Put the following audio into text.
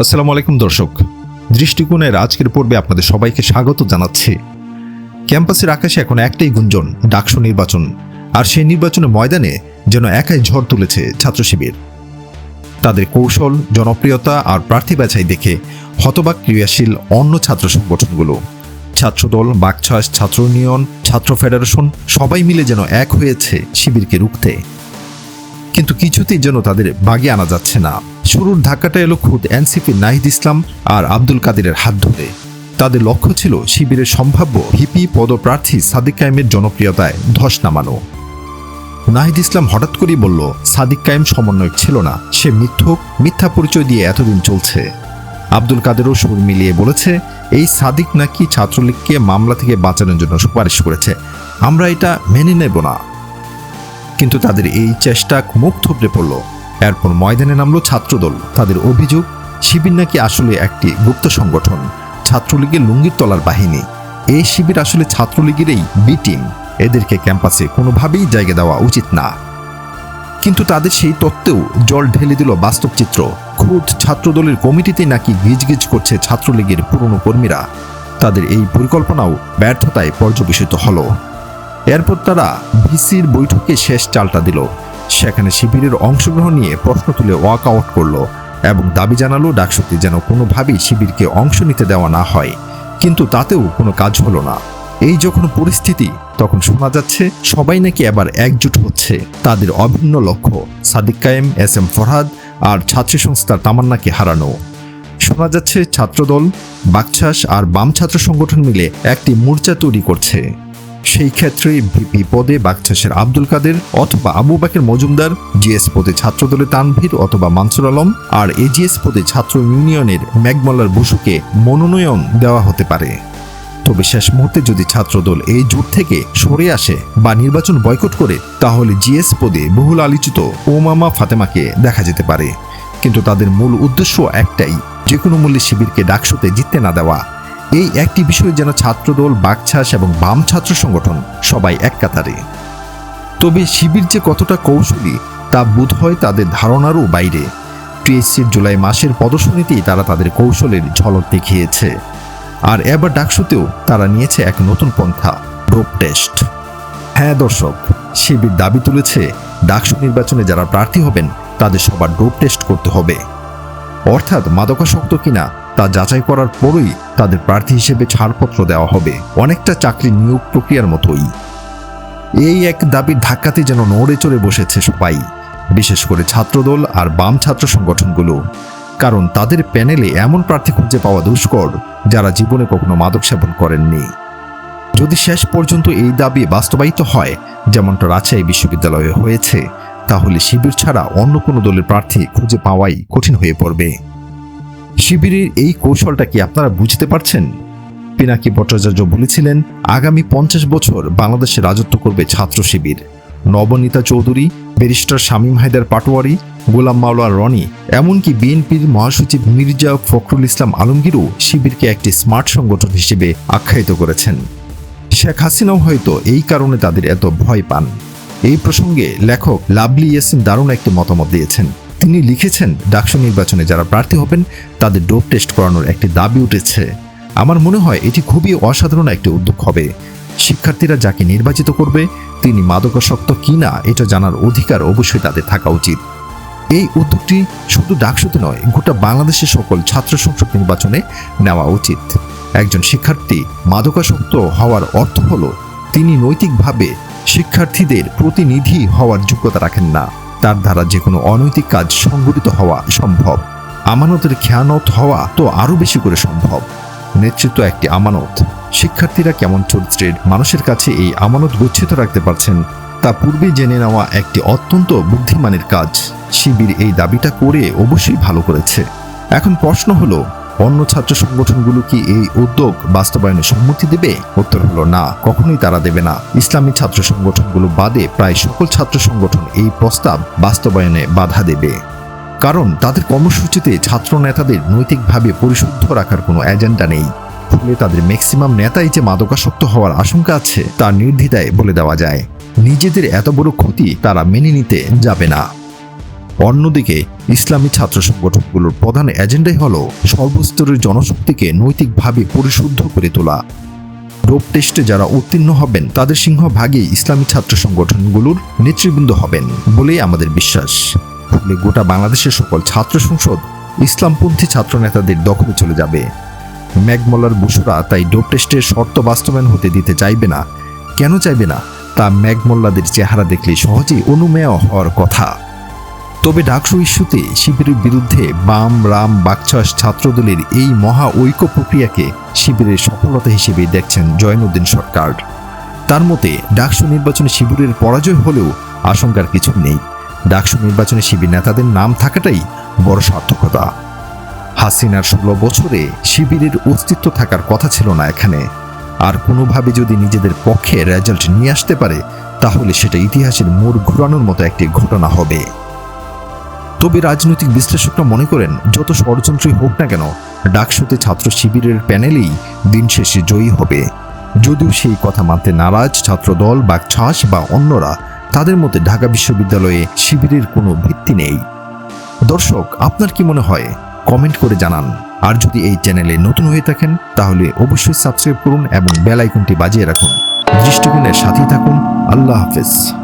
আসসালামু আলাইকুম দর্শক। দৃষ্টিকোণের আজকের পর্বে আপনাদের সবাইকে স্বাগত জানাচ্ছি। ক্যাম্পাসের আকাশে এখন একটাই গুঞ্জন, ডাকসু নির্বাচন। আর সেই নির্বাচনের ময়দানে যেন একাই ঝড় তুলেছে ছাত্র শিবির তাদের কৌশল, জনপ্রিয়তা আর প্রার্থী বাছাই দেখে হতবাক ক্রিয়াশীল অন্য ছাত্র সংগঠনগুলো। ছাত্রদল, বাকছাস, ছাত্র ইউনিয়ন, ছাত্র ফেডারেশন সবাই মিলে যেন এক হয়েছে শিবিরকে রুখতে। কিন্তু কিছুতেই যেন তাদের বাগে আনা যাচ্ছে না। শুরুর ধাক্কাটা এলো খুদ এনসিপি নাহিদ ইসলাম আর আব্দুল কাদিরের হাত ধরে। তাদের লক্ষ্য ছিল শিবিরের সম্ভাব্য হিপি পদপ্রার্থী সাদিক কায়েমের জনপ্রিয়তায় ধস নামানো। নাহিদ ইসলাম হঠাৎ করেই বলল, সাদিক কায়েম সমন্বয়ক ছিল না, সে মিথ্যক, মিথ্যা পরিচয় দিয়ে এতদিন চলছে। আব্দুল কাদেরও সুর মিলিয়ে বলেছে, এই সাদিক নাকি ছাত্রলীগকে মামলা থেকে বাঁচানোর জন্য সুপারিশ করেছে। আমরা এটা মেনে নেব না। কিন্তু তাদের এই চেষ্টা মুখ থুবড়ে পড়ল। এরপর ময়দানে নামলো ছাত্রদল। তাদের অভিযোগ, শিবির নাকি আসলে একটি গুপ্ত সংগঠন, ছাত্রলীগের লুঙ্গির তলার বাহিনী। এই শিবির আসলে ছাত্রলীগেরই বি টিম এদেরকে ক্যাম্পাসে কোনোভাবেই জায়গা দেওয়া উচিত না। কিন্তু তাদের সেই তত্ত্বেও জল ঢেলে দিল বাস্তব চিত্র খুদ ছাত্রদলের কমিটিতে নাকি গিজগিজ করছে ছাত্রলীগের পুরনো কর্মীরা। তাদের এই পরিকল্পনাও ব্যর্থতায় পর্যবেসিত হলো। এরপর তারা ভিসির বৈঠকে শেষ চালটা দিল। সেখানে শিবিরের অংশগ্রহণ নিয়ে প্রশ্ন তুলে ওয়াক আউট করল এবং দাবি জানালো ডাকশক্তি যেন কোনোভাবেই শিবিরকে অংশ নিতে দেওয়া না হয়। কিন্তু তাতেও কোনো কাজ হলো না। এই যখন পরিস্থিতি, তখন শোনা যাচ্ছে সবাই নাকি এবার একজোট হচ্ছে। তাদের অভিন্ন লক্ষ্য, সাদিক কায়েম, এস এম ফরহাদ আর ছাত্রী সংস্থার তামান্নাকে হারানো। শোনা যাচ্ছে ছাত্রদল বাকছাস আর বাম ছাত্র সংগঠন মিলে একটি মোর্চা তৈরি করছে। সেই ক্ষেত্রে ভিপি পদে বাকছাসের আব্দুল কাদের অথবা আবু বাকের মজুমদার, জিএস পদে ছাত্রদলে তানভীর অথবা মানসুর আলম আর এজিএস পদে ছাত্র ইউনিয়নের ম্যাগমলার বসুকে মনোনয়ন দেওয়া হতে পারে। তবে শেষ মুহূর্তে যদি ছাত্রদল এই জোট থেকে সরে আসে বা নির্বাচন বয়কট করে, তাহলে জিএস পদে বহুল আলোচিত ওমামা ফাতেমাকে দেখা যেতে পারে। কিন্তু তাদের মূল উদ্দেশ্য একটাই, যে কোনো মূল্যে শিবিরকে ডাকসুতে জিততে না দেওয়া। এই একটি বিষয় যেন ছাত্রদল বাকছাস এবং বাম ছাত্র সংগঠন সবাই এক কাতারে। তবে শিবির যে কতটা কৌশলী, তা বোধ হয় তাদের ধারণারও বাইরে। টিএসসির জুলাই মাসের প্রদর্শনীতেই তারা তাদের কৌশলের ঝলক দেখিয়েছে। আর এবার ডাকসুতেও তারা নিয়েছে এক নতুন পন্থা ডোপ টেস্ট। হ্যাঁ দর্শক, শিবির দাবি তুলেছে, ডাকসু নির্বাচনে যারা প্রার্থী হবেন, তাদের সবার ডোপ টেস্ট করতে হবে। অর্থাৎ মাদকাসক্ত কিনা তা যাচাই করার পরই তাদের প্রার্থী হিসেবে ছাড়পত্র দেওয়া হবে। অনেকটা চাকরি নিয়োগ প্রক্রিয়ার মতোই। এই এক দাবির ধাক্কাতে যেন নড়ে চড়ে বসেছে সবাই, বিশেষ করে ছাত্রদল আর বাম ছাত্র সংগঠনগুলো। কারণ তাদের প্যানেলে এমন প্রার্থী খুঁজে পাওয়া দুষ্কর, যারা জীবনে কখনো মাদক সেবন করেননি। যদি শেষ পর্যন্ত এই দাবি বাস্তবায়িত হয়, যেমনটা রাজশাহী বিশ্ববিদ্যালয়ে হয়েছে, তাহলে শিবির ছাড়া অন্য কোনো দলের প্রার্থী খুঁজে পাওয়াই কঠিন হয়ে পড়বে। শিবিরের এই কৌশলটা কি আপনারা বুঝতে পারছেন? পিনাকি ভট্টাচার্য বলেছিলেন, আগামী পঞ্চাশ বছর বাংলাদেশে রাজত্ব করবে ছাত্র শিবির। নবনীতা চৌধুরী, ব্যারিস্টার শামীম হায়দার পাটোয়ারি, গোলাম মাওলা রনি, এমনকি বিএনপির মহাসচিব মির্জা ফখরুল ইসলাম আলমগীরও শিবিরকে একটি স্মার্ট সংগঠন হিসেবে আখ্যায়িত করেছেন। শেখ হাসিনাও হয়তো এই কারণে তাদের এত ভয় পান। এই প্রসঙ্গে লেখক লাভলি ইয়াসিন দারুণ একটি মতামত দিয়েছেন। তিনি লিখেছেন, ডাকসু নির্বাচনে যারা প্রার্থী হবেন, তাদের ডোপ টেস্ট করানোর একটি দাবি উঠেছে। আমার মনে হয় এটি খুবই অসাধারণ একটি উদ্যোগ হবে। শিক্ষার্থীরা যাকে নির্বাচিত করবে, তিনি মাদকাসক্ত কিনা, এটা জানার অধিকার অবশ্যই তাদের থাকা উচিত। এই উদ্যোগটি শুধু ডাকসুতে নয়, গোটা বাংলাদেশের সকল ছাত্র সংসদ নির্বাচনে নেওয়া উচিত। একজন শিক্ষার্থী মাদকাসক্ত হওয়ার অর্থ হলো, তিনি নৈতিকভাবে শিক্ষার্থীদের প্রতিনিধি হওয়ার যোগ্যতা রাখেন না। তার দ্বারা যে কোনো অনৈতিক কাজ সংগঠিত হওয়া সম্ভব। আমানতের খেয়ানত হওয়া তো আরও বেশি করে সম্ভব। নেতৃত্ব একটি আমানত। শিক্ষার্থীরা কেমন চরিত্রের মানুষের কাছে এই আমানত গচ্ছিত রাখতে পারছেন, তা পূর্বে জেনে নেওয়া একটি অত্যন্ত বুদ্ধিমানের কাজ। শিবির এই দাবিটা করে অবশ্যই ভালো করেছে। এখন প্রশ্ন হলো অন্য ছাত্র সংগঠনগুলো কি এই উদ্যোগ বাস্তবায়নে সম্মতি দেবে? উত্তর হলো না, কখনোই তারা দেবে না। ইসলামী ছাত্র সংগঠনগুলো বাদে প্রায় সকল ছাত্র সংগঠন এই প্রস্তাব বাস্তবায়নে বাধা দেবে। কারণ তাদের কর্মসূচিতে ছাত্র নেতাদের নৈতিকভাবে পরিশুদ্ধ রাখার কোনো এজেন্ডা নেই। ফলে তাদের ম্যাক্সিমাম নেতাই যে মাদকাসক্ত হওয়ার আশঙ্কা আছে, তা নির্দ্বিধায় বলে দেওয়া যায়। নিজেদের এত বড় ক্ষতি তারা মেনে নিতে যাবে না। অন্যদিকে, ইসলামী ছাত্র সংগঠনগুলোর প্রধান এজেন্ডাই হল সর্বস্তরের জনশক্তিকে নৈতিকভাবে পরিশুদ্ধ করে তোলা। ডোপ টেস্টে যারা উত্তীর্ণ হবেন, তাদের সিংহভাগই ইসলামী ছাত্র সংগঠনগুলোর নেতৃবৃন্দ হবেন বলেই আমাদের বিশ্বাস। ফলে গোটা বাংলাদেশের সকল ছাত্র সংসদ ইসলামপন্থী ছাত্র নেতাদের দখলে চলে যাবে। ম্যাগমলার বুসুরা তাই ডোপ টেস্টের শর্ত বাস্তবায়ন হতে দিতে চাইবে না। কেন চাইবে না? তা ম্যাগমোল্লাদের চেহারা দেখলে সহজেই অনুমেয় হওয়ার কথা। তবে ডাকসু ইস্যুতে শিবিরের বিরুদ্ধে বাম, রাম বাকচাস ছাত্রদলের এই মহা ঐক্য প্রক্রিয়াকে শিবিরের সফলতা হিসেবে দেখছেন জয়নুদ্দিন সরকার। তার মতে, ডাকসু নির্বাচনে শিবিরের পরাজয় হলেও আশঙ্কার কিছু নেই। ডাকসু নির্বাচনে শিবির নেতাদের নাম থাকাটাই বড় সার্থকতা। হাসিনার ষোলো বছরে শিবিরের অস্তিত্ব থাকার কথা ছিল না এখানে। আর কোনোভাবে যদি নিজেদের পক্ষে রেজাল্ট নিয়ে আসতে পারে, তাহলে সেটা ইতিহাসের মোড় ঘুরানোর মতো একটি ঘটনা হবে। তবে রাজনৈতিক বিশ্লেষকরা মনে করেন, যত ষড়যন্ত্রই হোক না কেন, ডাকসুতে ছাত্র শিবিরের প্যানেলেই দিন শেষে জয়ী হবে। যদিও সেই কথা মানতে নারাজ ছাত্রদল বা ছাস বা অন্যরা, তাদের মধ্যে ঢাকা বিশ্ববিদ্যালয়ে শিবিরের কোনো ভিত্তি নেই। দর্শক, আপনার কি মনে হয়? কমেন্ট করে জানান। আর যদি এই চ্যানেলে নতুন হয়ে থাকেন, তাহলে অবশ্যই সাবস্ক্রাইব করুন এবং বেল আইকনটি বাজিয়ে রাখুন। দৃষ্টিকোণের সাথেই থাকুন। আল্লাহ হাফেজ।